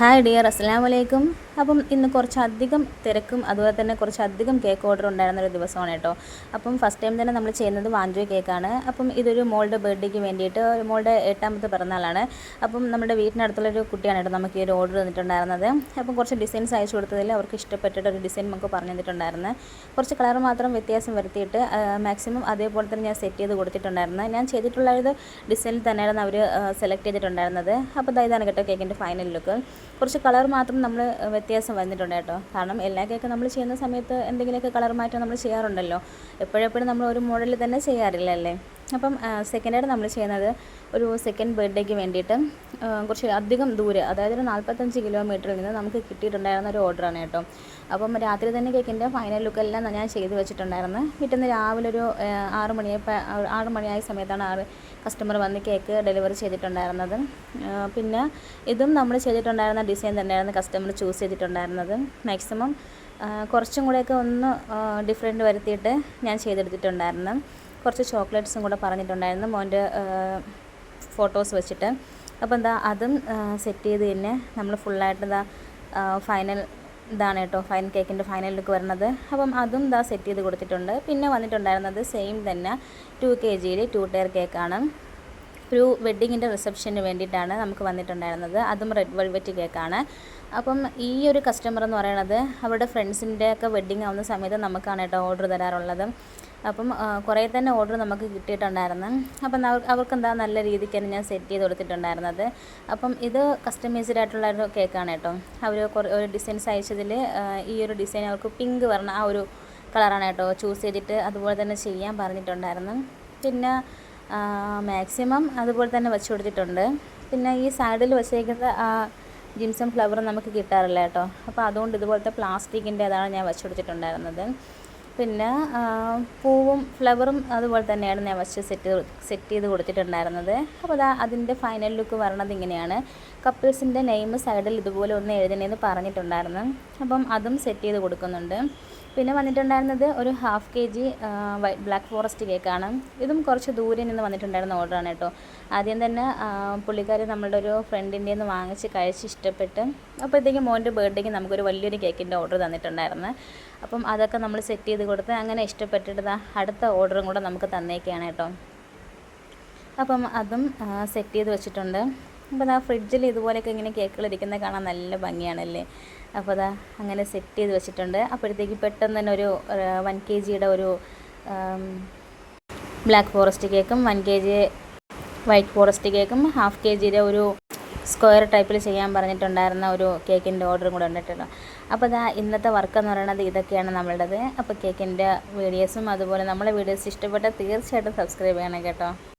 Hi dear അസ്സാം വലൈക്കും അപ്പം ഇന്ന് കുറച്ചധികം തിരക്കും അതുപോലെ തന്നെ കുറച്ചധികം കേക്ക് ഓർഡർ ഉണ്ടായിരുന്ന ഒരു ദിവസമാണ് കേട്ടോ. അപ്പം ഫസ്റ്റ് ടൈം തന്നെ നമ്മൾ ചെയ്യുന്നത് വാഞ്ചോ കേക്കാണ് അപ്പം ഇതൊരു മോളുടെ ബർത്ത്ഡേക്ക് വേണ്ടിയിട്ട് ഒരു മോളുടെ എട്ടാമത്തെ പിറന്നാളാണ്. അപ്പം നമ്മുടെ വീട്ടിനടുത്തുള്ളൊരു കുട്ടിയാണ് കേട്ടോ നമുക്ക് ഈ ഒരു ഓർഡർ തന്നിട്ടുണ്ടായിരുന്നത്. അപ്പം കുറച്ച് ഡിസൈൻസ് അയച്ചു കൊടുത്തതിൽ അവർക്ക് ഇഷ്ടപ്പെട്ടിട്ട് ഒരു ഡിസൈൻ നമുക്ക് പറഞ്ഞു തന്നിട്ടുണ്ടായിരുന്നു. കുറച്ച് കളർ മാത്രം വ്യത്യാസം വരുത്തിയിട്ട് മാക്സിമം അതേപോലെ തന്നെ ഞാൻ സെറ്റ് ചെയ്ത് കൊടുത്തിട്ടുണ്ടായിരുന്നു. ഞാൻ ചെയ്തിട്ടുള്ള ഒരു ഡിസൈനിൽ തന്നെയായിരുന്നു അവർ സെലക്ട് ചെയ്തിട്ടുണ്ടായിരുന്നത്. അപ്പോൾ ഇതാണ് കേട്ടോ കേക്കിന്റെ ഫൈനൽ ലുക്ക് കുറച്ച് കളർ മാത്രം നമ്മൾ വ്യത്യാസം വന്നിട്ടുണ്ട് കേട്ടോ. കാരണം എല്ലാ കേക്ക് നമ്മൾ ചെയ്യുന്ന സമയത്ത് എന്തെങ്കിലുമൊക്കെ കളർ മാറ്റം നമ്മൾ ചെയ്യാറുണ്ടല്ലോ. എപ്പോഴെപ്പോഴും നമ്മൾ ഒരു മോഡലിൽ തന്നെ ചെയ്യാറില്ല അല്ലേ അപ്പം സെക്കൻഡായിട്ട് നമ്മൾ ചെയ്യുന്നത് ഒരു സെക്കൻഡ് ബർത്ത്ഡേക്ക് വേണ്ടിയിട്ട് കുറച്ച് അധികം ദൂരെ അതായത് ഒരു നാൽപ്പത്തഞ്ച് കിലോമീറ്ററിൽ നിന്ന് നമുക്ക് കിട്ടിയിട്ടുണ്ടായിരുന്ന ഒരു ഓർഡറാണ് കേട്ടോ. അപ്പം രാത്രി തന്നെ കേക്കിന്റെ ഫൈനൽ ലുക്കെല്ലാം ഞാൻ ചെയ്ത് വെച്ചിട്ടുണ്ടായിരുന്നു. പിറ്റേന്ന് രാവിലെ ഒരു ആറ് മണിയായപ്പോൾ ആറ് മണിയായ സമയത്താണ് ആറ് കസ്റ്റമർ വന്ന് കേക്ക് ഡെലിവറി ചെയ്തിട്ടുണ്ടായിരുന്നത്. പിന്നെ ഇതും നമ്മൾ ചെയ്തിട്ടുണ്ടായിരുന്ന ഡിസൈൻ തന്നെയായിരുന്നു കസ്റ്റമർ ചൂസ് ചെയ്തിട്ടുണ്ടായിരുന്നത്. മാക്സിമം കുറച്ചും കൂടെയൊക്കെ ഒന്ന് ഡിഫറെന്റ് വരുത്തിയിട്ട് ഞാൻ ചെയ്തെടുത്തിട്ടുണ്ടായിരുന്നു. കുറച്ച് ചോക്ലേറ്റ്സും കൂടെ പറഞ്ഞിട്ടുണ്ടായിരുന്നു മോന്റെ ഫോട്ടോസ് വെച്ചിട്ട്. അപ്പോൾ എന്താ അതും സെറ്റ് ചെയ്ത് തന്നെ നമ്മൾ ഫുള്ളായിട്ട് എന്താ ഫൈനൽ ഇതാണ് കേട്ടോ ഫൈൻ കേക്കിന്റെ ഫൈനൽ ലുക്ക് വരുന്നത് അപ്പം അതും ഇതാ സെറ്റ് ചെയ്ത് കൊടുത്തിട്ടുണ്ട്. പിന്നെ വന്നിട്ടുണ്ടായിരുന്നത് സെയിം തന്നെ ടു കെ ജിയിൽ ടു ടയർ കേക്കാണ്. ഒരു വെഡ്ഡിങ്ങിന്റെ റിസപ്ഷന് വേണ്ടിയിട്ടാണ് നമുക്ക് വന്നിട്ടുണ്ടായിരുന്നത്. അതും റെഡ് വെൽവെറ്റ് കേക്കാണ്. അപ്പം ഈ ഒരു കസ്റ്റമർ എന്ന് പറയുന്നത് അവരുടെ ഫ്രണ്ട്സിന്റെ ഒക്കെ വെഡ്ഡിങ് ആവുന്ന സമയത്ത് നമുക്കാണ് കേട്ടോ ഓർഡർ തരാറുള്ളത്. അപ്പം കുറേ തന്നെ ഓർഡർ നമുക്ക് കിട്ടിയിട്ടുണ്ടായിരുന്നു. അപ്പം അവർക്ക് എന്താ നല്ല രീതിക്ക് തന്നെ ഞാൻ സെറ്റ് ചെയ്ത് കൊടുത്തിട്ടുണ്ടായിരുന്നത്. അപ്പം ഇത് കസ്റ്റമൈസ്ഡ് ആയിട്ടുള്ള ഒരു കേക്കാണ് കേട്ടോ. അവർ ഒരു ഡിസൈൻസ് അയച്ചതിൽ ഈ ഒരു ഡിസൈൻ അവർക്ക് പിങ്ക് പറഞ്ഞ ആ ഒരു കളറാണ് കേട്ടോ. ചൂസ് ചെയ്തിട്ട് അതുപോലെ തന്നെ ചെയ്യാൻ പറഞ്ഞിട്ടുണ്ടായിരുന്നു. പിന്നെ മാക്സിമം അതുപോലെ തന്നെ വെച്ച് കൊടുത്തിട്ടുണ്ട്. പിന്നെ ഈ സൈഡിൽ വെച്ചേക്കുന്ന ആ ജിംസം ഫ്ലവർ നമുക്ക് കിട്ടാറില്ല കേട്ടോ. അപ്പോൾ അതുകൊണ്ട് ഇതുപോലത്തെ പ്ലാസ്റ്റിക്കിന്റെ അതാണ് ഞാൻ വെച്ച് കൊടുത്തിട്ടുണ്ടായിരുന്നത്. പിന്നെ പൂവും ഫ്ലവറും അതുപോലെ തന്നെയാണ് ഞാൻ ഫസ്റ്റ് സെറ്റ് സെറ്റ് ചെയ്ത് കൊടുത്തിട്ടുണ്ടായിരുന്നത്. അപ്പോൾ അതാ അതിന്റെ ഫൈനൽ ലുക്ക് വരണത് ഇങ്ങനെയാണ്. കപ്പിൾസിന്റെ നെയിം സൈഡിൽ ഇതുപോലെ ഒന്ന് എഴുതണേന്ന് പറഞ്ഞിട്ടുണ്ടായിരുന്നു. അപ്പം അതും സെറ്റ് ചെയ്ത് കൊടുക്കുന്നുണ്ട്. പിന്നെ വന്നിട്ടുണ്ടായിരുന്നത് ഒരു half K G white black forest കേക്കാണ് ഇതും കുറച്ച് ദൂരെ നിന്ന് വന്നിട്ടുണ്ടായിരുന്ന ഓർഡറാണ് കേട്ടോ. ആദ്യം തന്നെ പുള്ളിക്കാർ നമ്മളുടെ ഒരു ഫ്രണ്ടിന്റെ നിന്ന് വാങ്ങിച്ച് കഴിച്ച് ഇഷ്ടപ്പെട്ട് അപ്പോഴത്തേക്കും മോന്റെ ബർത്ത്ഡേക്ക് നമുക്കൊരു വലിയൊരു കേക്കിന്റെ ഓർഡർ തന്നിട്ടുണ്ടായിരുന്നു. അപ്പം അതൊക്കെ നമ്മൾ സെറ്റ് ചെയ്ത് കൊടുത്ത് അങ്ങനെ ഇഷ്ടപ്പെട്ടിട്ട് അടുത്ത ഓർഡറും കൂടെ നമുക്ക് തന്നേക്കാണ് കേട്ടോ. അപ്പം അതും സെറ്റ് ചെയ്ത് വെച്ചിട്ടുണ്ട്. അപ്പോൾ അതാ ഫ്രിഡ്ജിൽ ഇതുപോലെയൊക്കെ ഇങ്ങനെ കേക്കുകൾ ഇരിക്കുന്നത് കാണാൻ നല്ല ഭംഗിയാണല്ലേ? അപ്പോൾ അതാ അങ്ങനെ സെറ്റ് ചെയ്ത് വെച്ചിട്ടുണ്ട്. അപ്പോഴത്തേക്ക് പെട്ടെന്ന് തന്നെ ഒരു വൺ കെ ജിയുടെ ഒരു ബ്ലാക്ക് ഫോറസ്റ്റ് കേക്കും one K G white forest കേക്കും ഹാഫ് കെ ജിയുടെ ഒരു സ്ക്വയർ ടൈപ്പിൽ ചെയ്യാൻ പറഞ്ഞിട്ടുണ്ടായിരുന്ന ഒരു കേക്കിന്റെ ഓർഡറും കൂടെ ഉണ്ടിട്ടുണ്ട്. അപ്പോൾ ഇതാ ഇന്നത്തെ വർക്ക് എന്ന് പറയുന്നത് ഇതൊക്കെയാണ് നമ്മളുടേത്. അപ്പോൾ കേക്കിന്റെ വീഡിയോസും അതുപോലെ നമ്മളെ വീഡിയോസ് ഇഷ്ടപ്പെട്ടാൽ തീർച്ചയായിട്ടും സബ്സ്ക്രൈബ് ചെയ്യണം കേട്ടോ.